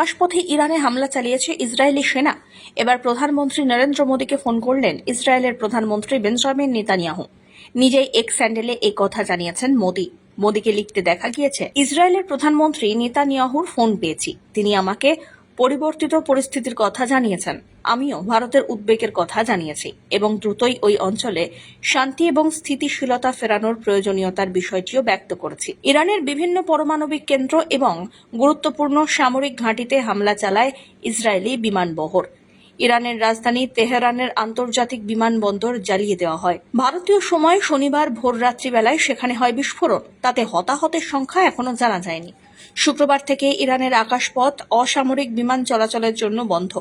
আকাশপথে ইরানে হামলা চালিয়েছে ইসরায়েলি সেনা। এবার প্রধানমন্ত্রী নরেন্দ্র মোদীকে ফোন করলেন ইসরায়েলের প্রধানমন্ত্রী বেঞ্জামিন নেতানিয়াহু। নিজেই এক স্যান্ডেলে এই কথা জানিয়েছেন মোদী। মোদীকে লিখতে দেখা গিয়েছে, ইসরায়েলের প্রধানমন্ত্রী নেতানিয়াহুর ফোন পেয়েছি। তিনি আমাকে পরিবর্তিত পরিস্থিতির কথা জানিয়েছেন। আমিও ভারতের উদ্বেগের কথা জানিয়েছি এবং দ্রুতই ওই অঞ্চলে শান্তি এবং স্থিতিশীলতা ফেরানোর প্রয়োজনীয়তার বিষয়টিও ব্যক্ত করেছি। ইরানের বিভিন্ন পারমাণবিক কেন্দ্র এবং গুরুত্বপূর্ণ সামরিক ঘাঁটিতে হামলা চালায় ইসরায়েলি বিমানবহর। ইরানের রাজধানী তেহরানের আন্তর্জাতিক বিমানবন্দর জ্বালিয়ে দেওয়া হয়। ভারতীয় সময় শনিবার ভোর রাত্রিবেলায় সেখানে হয় বিস্ফোরণ। তাতে হতাহতের সংখ্যা এখনও জানা যায়নি। শুক্রবার থেকে ইরানের আকাশপথ অসামরিক বিমান চলাচলের জন্য বন্ধ।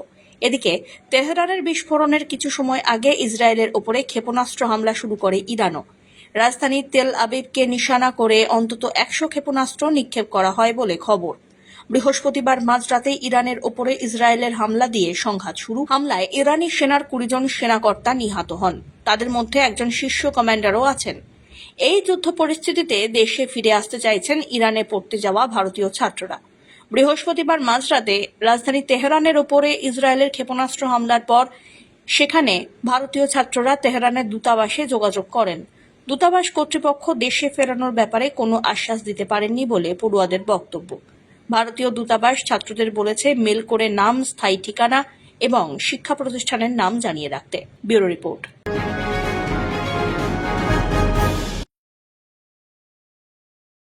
এদিকে তেহরানের বিস্ফোরণের কিছু সময় আগে ইসরায়েলের ওপরে ক্ষেপণাস্ত্র হামলা শুরু করে ইরানও। রাজধানী তেল আবিবকে নিশানা করে অন্তত একশো ক্ষেপণাস্ত্র নিক্ষেপ করা হয় বলে খবর। বৃহস্পতিবার মাঝরাতে ইরানের ওপরে ইসরায়েলের হামলা দিয়ে সংঘাত শুরু। হামলায় ইরানি সেনার কুড়ি জন সেনাকর্তা নিহত হন। তাদের মধ্যে একজন শীর্ষ কমান্ডারও আছেন। এই যুদ্ধ পরিস্থিতিতে দেশে ফিরে আসতে চাইছেন ইরানে পড়তে যাওয়া ভারতীয় ছাত্ররা। বৃহস্পতিবার মাঝরাতে রাজধানী তেহরানের ওপরে ইসরায়েলের ক্ষেপণাস্ত্র হামলার পর সেখানে ভারতীয় ছাত্ররা তেহরানের দূতাবাসে যোগাযোগ করেন। দূতাবাস কর্তৃপক্ষ দেশে ফেরানোর ব্যাপারে কোনো আশ্বাস দিতে পারেননি বলে পড়ুয়াদের বক্তব্য। ভারতীয় দূতাবাস ছাত্রদের বলেছে, মেল করে নাম, স্থায়ী ঠিকানা এবং শিক্ষা প্রতিষ্ঠানের নাম জানিয়ে রাখতে। Bureau report.